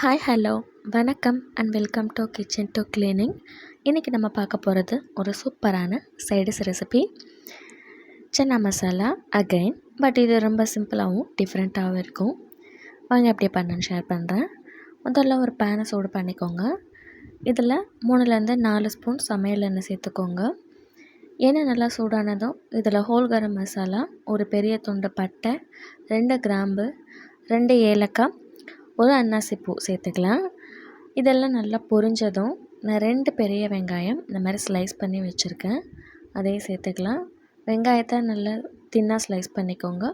Hi hello. வணக்கம் and welcome to kitchen to cleaning இன்றைக்கி நம்ம பார்க்க போகிறது ஒரு சூப்பரான side dish recipe chana masala again but இது ரொம்ப சிம்பிளாகவும் டிஃப்ரெண்ட்டாகவும் இருக்கும். வாங்க எப்படி பண்ணுன்னு ஷேர் பண்ணுறேன் முதல்ல ஒரு பேனை சூடு பண்ணிக்கோங்க. இதில் மூணுலேருந்து நாலு ஸ்பூன் சமையல் எண்ணெய் சேர்த்துக்கோங்க. எண்ணெய் நல்லா சூடானதும் இதில் ஹோல் கரம் மசாலா ஒரு பெரிய துண்டு பட்டை ரெண்டு கிராம்பு ரெண்டு ஏலக்காய் ஒரு அன்னாசி பூ சேர்த்துக்கலாம். இதெல்லாம் நல்லா பொரிஞ்சதும் நான் ரெண்டு பெரிய வெங்காயம் இந்த மாதிரி ஸ்லைஸ் பண்ணி வச்சுருக்கேன். அதையும் சேர்த்துக்கலாம். வெங்காயத்தை நல்லா தின்னாக ஸ்லைஸ் பண்ணிக்கோங்க.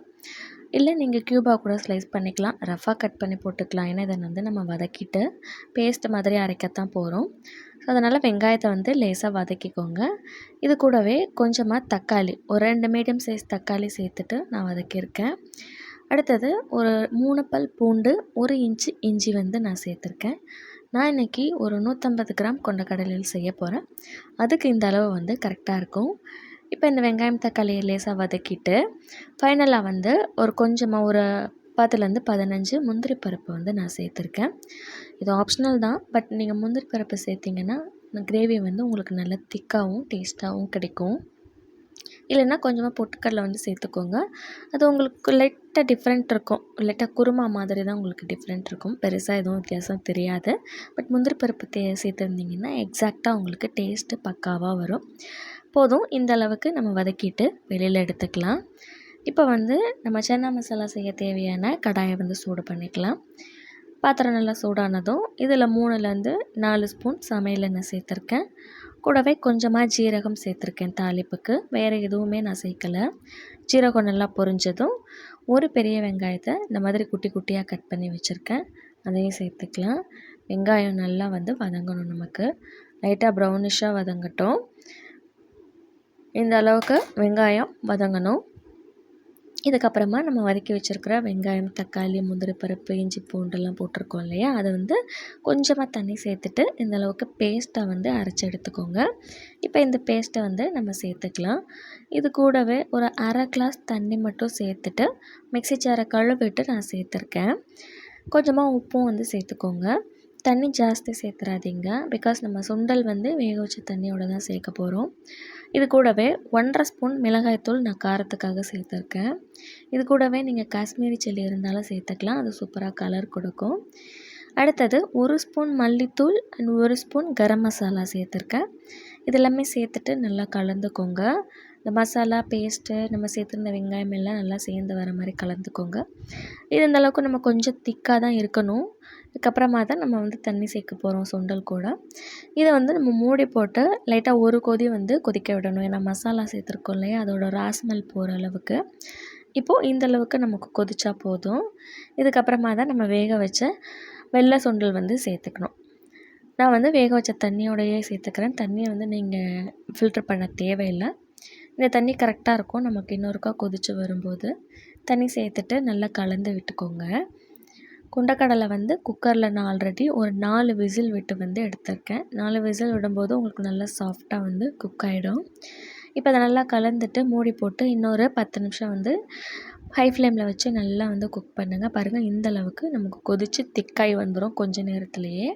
இல்லை நீங்கள் க்யூபாக கூட ஸ்லைஸ் பண்ணிக்கலாம். ரஃபாக கட் பண்ணி போட்டுக்கலாம். ஏன்னா இதை வந்து நம்ம வதக்கிட்டு பேஸ்ட் மாதிரி அரைக்கத்தான் போகிறோம் ஸோ அதனால் வெங்காயத்தை வந்து லேசாக வதக்கிக்கோங்க. இது கூடவே கொஞ்சமாக தக்காளி ஒரு ரெண்டு மீடியம் சைஸ் தக்காளி சேர்த்துட்டு நான் வதக்கியிருக்கேன். அடுத்தது ஒரு மூணு பல் பூண்டு ஒரு இன்ச்சு இஞ்சி வந்து நான் சேர்த்துருக்கேன். நான் இன்றைக்கி ஒரு நூற்றம்பது கிராம் கொண்ட கடலில் செய்ய போகிறேன் அதுக்கு இந்த அளவு வந்து கரெக்டாக இருக்கும். இப்போ இந்த வெங்காயம் தக்காளியை லேசாக வதக்கிட்டு ஃபைனலாக வந்து ஒரு கொஞ்சமாக ஒரு பத்துலேருந்து பதினஞ்சு முந்திரி பருப்பு வந்து நான் சேர்த்துருக்கேன். இது ஆப்ஷனல் தான் பட் நீங்கள் முந்திரி பருப்பு சேர்த்திங்கன்னா கிரேவி வந்து உங்களுக்கு நல்லா திக்காகவும் டேஸ்ட்டாகவும் கிடைக்கும். இல்லைன்னா கொஞ்சமாக பொட்டுக்கடலை வந்து சேர்த்துக்கோங்க. அது உங்களுக்கு லைட்டாக டிஃப்ரெண்ட் இருக்கும். லைட்டாக குருமா மாதிரி தான் உங்களுக்கு டிஃப்ரெண்ட் இருக்கும். பெருசாக எதுவும் வித்தியாசம் தெரியாது. பட் முந்திரி பருப்பு தே சேர்த்துருந்திங்கன்னா எக்ஸாக்டாக உங்களுக்கு டேஸ்ட்டு பக்காவாக வரும். போதும். இந்த அளவுக்கு நம்ம வதக்கிட்டு வெளியில் எடுத்துக்கலாம். இப்போ வந்து நம்ம சன்னா மசாலா செய்ய தேவையான கடாயை வந்து சூடு பண்ணிக்கலாம். பாத்திரம் நல்லா சூடானதும் இதில் மூணுலேருந்து நாலு ஸ்பூன் சமையல் எண்ணெய் சேர்த்துருக்கேன். கூடவே கொஞ்சமாக ஜீரகம் சேர்த்துருக்கேன் தாளிப்புக்கு. வேறு எதுவுமே நான் சேர்க்கலை. ஜீரகம் நல்லா பொரிஞ்சதும் ஒரு பெரிய வெங்காயத்தை இந்த மாதிரி குட்டி குட்டியாக கட் பண்ணி வச்சுருக்கேன். அதையும் சேர்த்துக்கலாம். வெங்காயம் நல்லா வந்து வதங்கணும் நமக்கு. லைட்டாக ப்ரௌனிஷாக வதங்கட்டும். இந்த அளவுக்கு வெங்காயம் வதங்கணும். இதுக்கப்புறமா நம்ம வதக்கி வச்சுருக்கிற வெங்காயம் தக்காளி முந்திரி பருப்பு இஞ்சி பூண்டெல்லாம் போட்டிருக்கோம் இல்லையா? அதை வந்து கொஞ்சமாக தண்ணி சேர்த்துட்டு இந்த அளவுக்கு பேஸ்ட்டை வந்து அரைச்சி எடுத்துக்கோங்க. இப்போ இந்த பேஸ்ட்டை வந்து நம்ம சேர்த்துக்கலாம். இது கூடவே ஒரு அரை கிளாஸ் தண்ணி மட்டும் சேர்த்துட்டு மிக்சி ஜாரை கழுவிட்டு நான் சேர்த்துருக்கேன். கொஞ்சமாக உப்பும் வந்து சேர்த்துக்கோங்க. தண்ணி ஜாஸ்தி சேர்த்துறாதீங்க பிகாஸ் நம்ம சுண்டல் வந்து வேக வச்ச தண்ணியோடு தான் சேர்க்க போகிறோம் இது கூடவே ஒன்றரை ஸ்பூன் மிளகாய்த்தூள் நான் காரத்துக்காக சேர்த்துருக்கேன் இது கூடவே நீங்கள் காஷ்மீரி செல்லி இருந்தாலும் சேர்த்துக்கலாம் அது சூப்பராக கலர் கொடுக்கும். அடுத்தது ஒரு ஸ்பூன் மல்லித்தூள் அண்ட் ஒரு ஸ்பூன் கரம் மசாலா சேர்த்துருக்கேன் இதெல்லாமே சேர்த்துட்டு நல்லா கலந்துக்கோங்க. இந்த மசாலா பேஸ்ட்டு நம்ம சேர்த்துருந்த வெங்காயம் எல்லாம் நல்லா சேர்ந்து வர மாதிரி கலந்துக்கோங்க. இது இந்தளவுக்கு நம்ம கொஞ்சம் திக்காக தான் இருக்கணும். இதுக்கப்புறமா தான் நம்ம வந்து தண்ணி சேர்க்க போகிறோம் சுண்டல் கூட. இதை வந்து நம்ம மூடி போட்டு லைட்டாக ஒரு கொதி வந்து கொதிக்க விடணும். ஏன்னா மசாலா சேர்த்துருக்கோம் இல்லையா? அதோட ராஸ்மெல் போகிற அளவுக்கு. இப்போது இந்த அளவுக்கு நமக்கு கொதிச்சா போதும். இதுக்கப்புறமா தான் நம்ம வேக வச்ச வெள்ளை சுண்டல் வந்து சேர்த்துக்கணும். நான் வந்து வேக வச்ச தண்ணியோடையே சேர்த்துக்கிறேன். தண்ணியை வந்து நீங்கள் ஃபில்ட்ரு பண்ண தேவையில்லை. இந்த தண்ணி கரெக்டாக இருக்கும். நமக்கு இன்னொருக்கா கொதித்து வரும்போது தண்ணி சேர்த்துட்டு நல்லா கலந்து விட்டுக்கோங்க. கொண்டக்கடலை வந்து குக்கரில் நான் ஆல்ரெடி ஒரு நாலு விசில் விட்டு வந்து எடுத்திருக்கேன். நாலு விசில் விடும்போது உங்களுக்கு நல்லா சாஃப்டாக வந்து குக் ஆகிடும் இப்போ அதை நல்லா கலந்துட்டு மூடி போட்டு இன்னொரு பத்து நிமிஷம் வந்து ஹை ஃப்ளேமில் வச்சு நல்லா வந்து குக் பண்ணுங்கள் பாருங்கள் இந்த அளவுக்கு நமக்கு கொதித்து திக்காய் வந்துடும் கொஞ்ச நேரத்துலையே.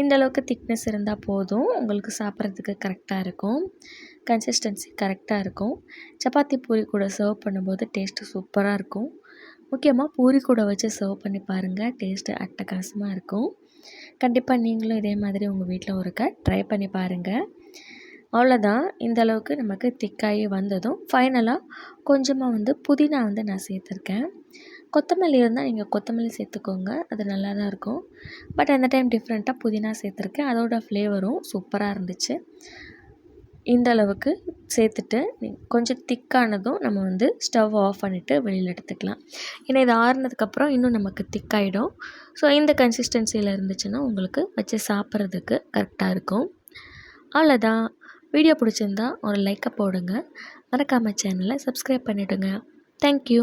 இந்தளவுக்கு திக்னஸ் இருந்தால் போதும். உங்களுக்கு சாப்பிட்றதுக்கு கரெக்டாக இருக்கும். கன்சிஸ்டன்சி கரெக்டாக இருக்கும். சப்பாத்தி பூரி கூட சர்வ் பண்ணும்போது டேஸ்ட்டு சூப்பராக இருக்கும். முக்கியமாக பூரி கூட வச்சு சர்வ் பண்ணி பாருங்கள் டேஸ்ட்டு அட்டகாசமாக இருக்கும். கண்டிப்பாக நீங்களும் இதே மாதிரி உங்கள் வீட்டில் ஒருக்க ட்ரை பண்ணி பாருங்கள் அவ்வளோதான் இந்த அளவுக்கு நமக்கு திக்காகி வந்ததும் ஃபைனலாக கொஞ்சமாக வந்து புதினா வந்து நான் சேர்த்துருக்கேன். கொத்தமல்லி இருந்தால் நீங்கள் கொத்தமல்லி சேர்த்துக்கோங்க. அது நல்லா தான் இருக்கும். பட் அந்த டைம் டிஃப்ரெண்ட்டாக புதினா சேர்த்துருக்கேன். அதோடய ஃப்ளேவரும் சூப்பராக இருந்துச்சு. இந்த அளவுக்கு சேர்த்துட்டு கொஞ்சம் திக்கானதும் நம்ம வந்து ஸ்டவ் ஆஃப் பண்ணிவிட்டு வெளியில் எடுத்துக்கலாம். ஏன்னா இது ஆறுனதுக்கப்புறம் இன்னும் நமக்கு திக்காயிடும். ஸோ இந்த கன்சிஸ்டன்சியில் இருந்துச்சுன்னா உங்களுக்கு வச்சு சாப்பிட்றதுக்கு கரெக்டாக இருக்கும். அவ்வளோதான் வீடியோ பிடிச்சிருந்தா ஒரு லைக்கை போடுங்க. மறக்காமல் சேனலை சப்ஸ்கிரைப் பண்ணிவிடுங்க தேங்க்யூ